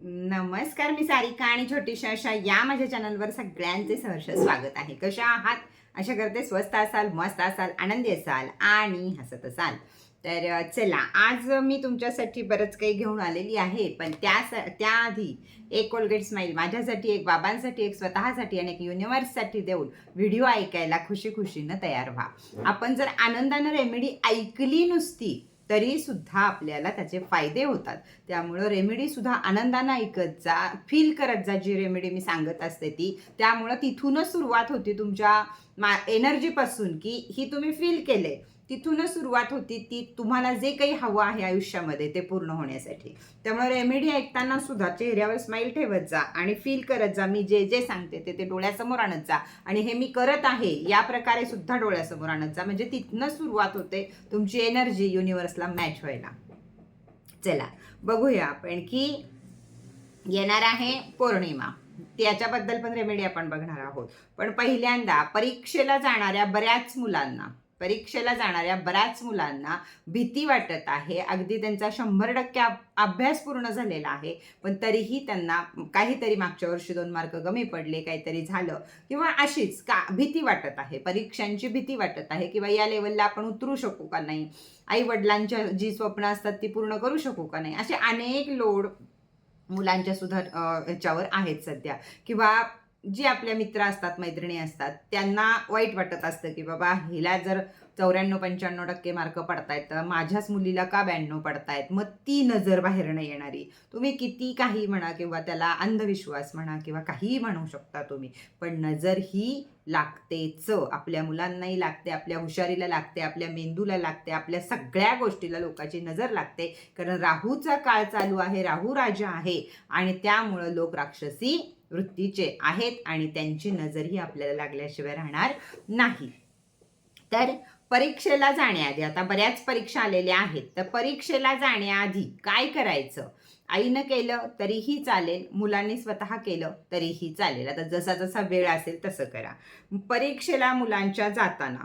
नमस्कार मी सारिका आणि छोटीशा अशा या माझ्या चॅनलवर सगळ्यांचे सहर्ष स्वागत आहे. कशा आहात? अशा करते स्वस्त असाल मस्त असाल आनंदी असाल आणि हसत असाल. तर चला आज मी तुमच्यासाठी बरंच काही घेऊन आलेली आहे पण त्या त्याआधी एक कोलगेट स्माईल माझ्यासाठी एक बाबांसाठी एक स्वतःसाठी आणि एक युनिव्हर्ससाठी देऊन व्हिडिओ ऐकायला खुशी खुशीनं तयार व्हा. आपण जर आनंदानं रेमेडी ऐकली नुसती तरी सुद्धा आपल्याला त्याचे फायदे होतात. त्यामुळं रेमेडी सुद्धा आनंदानं ऐकत जा फील करत जा जी रेमेडी मी सांगत असते ती. त्यामुळं तिथूनच सुरुवात होती तुमच्या मा एनर्जीपासून की ही तुम्ही फील केले तिथूनच सुरुवात होती ती तुम्हाला जे काही हवं आहे आयुष्यामध्ये ते पूर्ण होण्यासाठी. त्यामुळे रेमेडी ऐकताना सुद्धा चेहऱ्यावर स्माईल ठेवत जा आणि फील करत जा. मी जे जे सांगते ते ते डोळ्यासमोर आणत जा. आणि हे मी करत आहे या प्रकारे सुद्धा डोळ्यासमोर आणत जा. म्हणजे तिथनं सुरुवात होते. तुमची एनर्जी युनिव्हर्सला मॅच व्हायला. चला बघूया आपण की येणार आहे पौर्णिमा. त्याच्याबद्दल पण रेमेडी आपण बघणार आहोत. पण पहिल्यांदा परीक्षेला जाणाऱ्या बऱ्याच मुलांना परीक्षेला जाणाऱ्या बऱ्याच मुलांना भीती वाटत आहे. अगदी त्यांचा शंभर टक्के अभ्यास पूर्ण झालेला आहे. पण तरीही त्यांना काहीतरी मागच्या वर्षी दोन मार्क कमी पडले काहीतरी झालं किंवा अशीच का भीती वाटत आहे. परीक्षांची भीती वाटत आहे किंवा या लेवलला आपण उतरू शकू का नाही? आई वडिलांच्या जी स्वप्न असतात ती पूर्ण करू शकू का नाही? असे अनेक लोड मुलांच्या सुद्धा ह्याच्यावर आहेत सध्या. किंवा जी आपल्या मित्र असतात मैत्रिणी असतात त्यांना वाईट वाटत असतं की बाबा हिला जर चौऱ्याण्णव पंच्याण्णव टक्के मार्क पडतायत तर माझ्याच मुलीला का ब्याण्णव पडतायत? मग ती नजर बाहेर येणारी. तुम्ही किती काही म्हणा किंवा त्याला अंधविश्वास म्हणा किंवा काहीही म्हणू शकता तुम्ही पण नजर ही लागतेच. आपल्या मुलांनाही लागते आपल्या हुशारीला लागते आपल्या मेंदूला लागते आपल्या सगळ्या गोष्टीला लोकांची नजर लागते. कारण राहूचा काळ चालू आहे राहू राजा आहे आणि त्यामुळं लोक राक्षसी वृत्तीचे आहेत आणि त्यांची नजरही आपल्याला लागल्याशिवाय राहणार नाही. तर परीक्षेला जाण्याआधी आता बऱ्याच परीक्षा आलेल्या आहेत तर परीक्षेला जाण्याआधी काय करायचं? आईनं केलं तरीही चालेल मुलांनी स्वतः केलं तरीही चालेल. आता जसा जसा वेळ असेल तसं करा. परीक्षेला मुलांच्या जाताना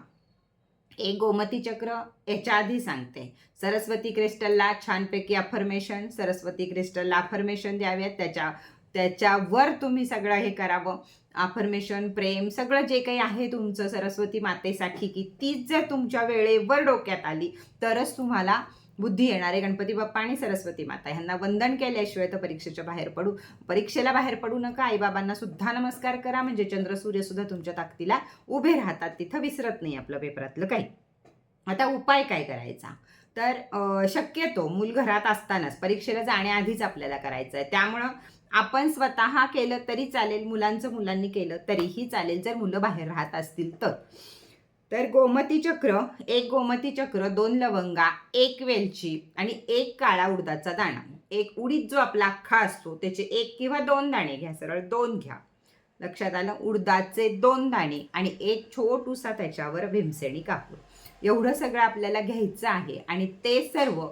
एक गोमती चक्र याच्या आधी सांगते. सरस्वती क्रिस्टलला छानपैकी अफर्मेशन सरस्वती क्रिस्टलला अफर्मेशन द्यावेत त्याच्या त्याच्यावर तुम्ही सगळं हे करावं. आफर्मेशन प्रेम सगळं जे काही आहे तुमचं सरस्वती मातेसाठी की तीच जर तुमच्या वेळेवर डोक्यात आली तरच तुम्हाला बुद्धी येणार आहे गणपती बाप्पा आणि सरस्वती माता. ह्यांना वंदन केल्याशिवाय तर परीक्षेच्या बाहेर पडू परीक्षेला बाहेर पडू नका. आईबाबांना सुद्धा नमस्कार करा. म्हणजे चंद्र सूर्य सुद्धा तुमच्या ताकदीला उभे राहतात. तिथं विसरत नाही आपलं पेपरातलं काही. आता उपाय काय करायचा? तर शक्यतो मूल घरात असतानाच परीक्षेला जाण्याआधीच आपल्याला करायचं आहे त्यामुळं आपण स्वतः केलं तरी चालेल मुलांचं मुलांनी केलं तरीही चालेल जर मुलं बाहेर राहत असतील तर. तर गोमती चक्र एक गोमती चक्र दोन लवंगा एक वेलची आणि एक काळा उडदाचा दाणा. एक उडीद जो आपला अख्खा असतो त्याचे एक किंवा दोन दाणे घ्या सरळ दोन घ्या. लक्षात आलं? उडदाचे दोन दाणे आणि एक छोटूसा त्याच्यावर भीमसेणी कापूर एवढं सगळं आपल्याला घ्यायचं आहे आणि ते सर्व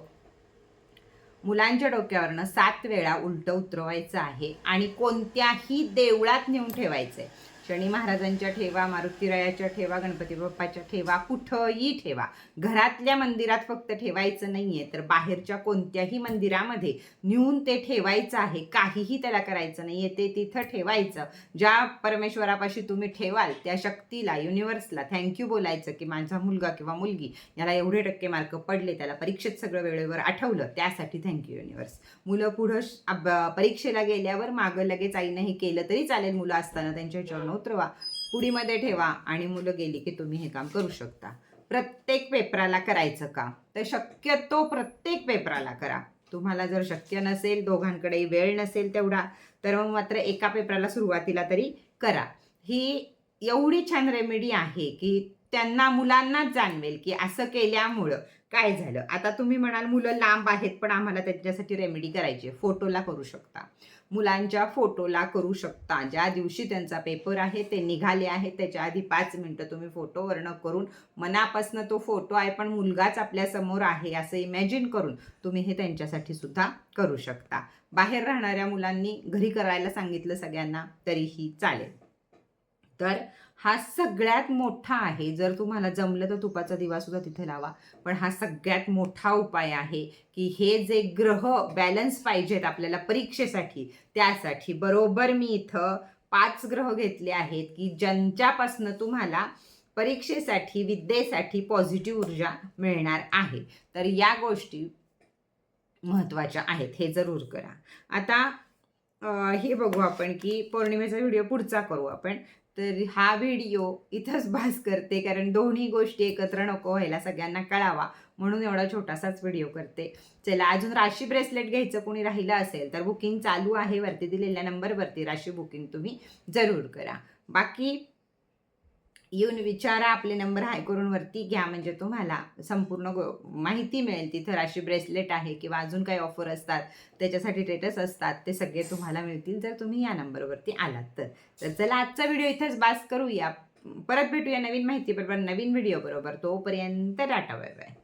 मुलांच्या डोक्यावरनं सात वेळा उलटं उतरवायचं आहे आणि कोणत्याही देवळात नेऊन ठेवायचं आहे शनी महाराजांच्या ठेवा मारुतीरायाच्या ठेवा गणपती बाप्पाच्या ठेवा कुठंही ठेवा. घरातल्या मंदिरात फक्त ठेवायचं नाही आहे तर बाहेरच्या कोणत्याही मंदिरामध्ये नेऊन ते ठेवायचं आहे. काहीही त्याला करायचं नाही आहे ते तिथं ठेवायचं. ज्या परमेश्वरापाशी तुम्ही ठेवाल त्या शक्तीला युनिव्हर्सला थँक्यू बोलायचं की माझा मुलगा किंवा मुलगी याला एवढे टक्के मार्क पडले त्याला परीक्षेत सगळं वेळेवर आठवलं त्यासाठी थँक्यू युनिव्हर्स मुलं पुढं श- परीक्षेला गेल्यावर मागं लगेच आईनं हे केलं तरी चालेल मुलं असताना त्यांच्या ह्याच्यावर उतरवा. पुडीमध्ये ठेवा आणि मुलं गेली की तुम्ही हे काम करू शकता. प्रत्येक पेपराला करायचं का तर शक्यतो प्रत्येक पेपराला करा. तुम्हाला जर शक्य नसेल दोघांकडे वेळ नसेल तेवढा तर मग मात्र एका पेपराला सुरुवातीला तरी करा. ही एवढी छान रेमेडी आहे की त्यांना मुलांनाच जाणवेल की असं केल्यामुळं काय झालं? आता तुम्ही म्हणाल मुलं लांब आहेत पण आम्हाला त्यांच्यासाठी रेमेडी करायची फोटोला करू शकता. मुलांच्या फोटोला करू शकता. ज्या दिवशी त्यांचा पेपर आहे ते निघाले आहे त्याच्या आधी पाच मिनटं तुम्ही फोटो करून मनापासनं तो फोटो आहे पण मुलगाच आपल्यासमोर आहे असं इमॅजिन करून तुम्ही हे त्यांच्यासाठी सुद्धा करू शकता. बाहेर राहणाऱ्या मुलांनी घरी करायला सांगितलं सगळ्यांना तरीही चालेल. तर हा सगळ्यात मोठा आहे. जर तुम्हाला जमलं तर तुपाचा दिवा सुद्धा तिथे लावा. पण हा सगळ्यात मोठा उपाय आहे की हे जे ग्रह बॅलन्स पाहिजेत आपल्याला परीक्षेसाठी त्यासाठी बरोबर मी इथं पाच ग्रह घेतले आहेत की ज्यांच्यापासनं तुम्हाला परीक्षेसाठी विद्येसाठी पॉझिटिव्ह ऊर्जा मिळणार आहे. तर या गोष्टी महत्त्वाच्या आहेत. हे जरूर करा. आता हे बघू आपण की पौर्णिमेचा व्हिडिओ पुढचा करू आपण. तर हा व्हिडिओ इथंच भास करते कारण दोन्ही गोष्टी एकत्र नको व्हायला सगळ्यांना कळावा म्हणून एवढा छोटासाच व्हिडिओ करते. चला अजून राशी ब्रेसलेट घ्यायचं कोणी राहिलं असेल तर बुकिंग चालू आहे वरती दिलेल्या नंबरवरती राशी बुकिंग तुम्ही जरूर करा. बाकी येऊन विचारा आपले नंबर हाय करून वरती घ्या म्हणजे तुम्हाला संपूर्ण गो- माहिती मिळेल. तिथं राशी ब्रेसलेट आहे किंवा अजून काही ऑफर असतात त्याच्यासाठी स्टेटस असतात ते सगळे तुम्हाला मिळतील जर तुम्ही या नंबरवरती आलात तर. तर चला आजचा व्हिडिओ इथंच बास करूया. परत भेटूया नवीन माहिती बरोबर नवीन व्हिडिओ बरोबर. तोपर्यंत टाटा बाय बाय.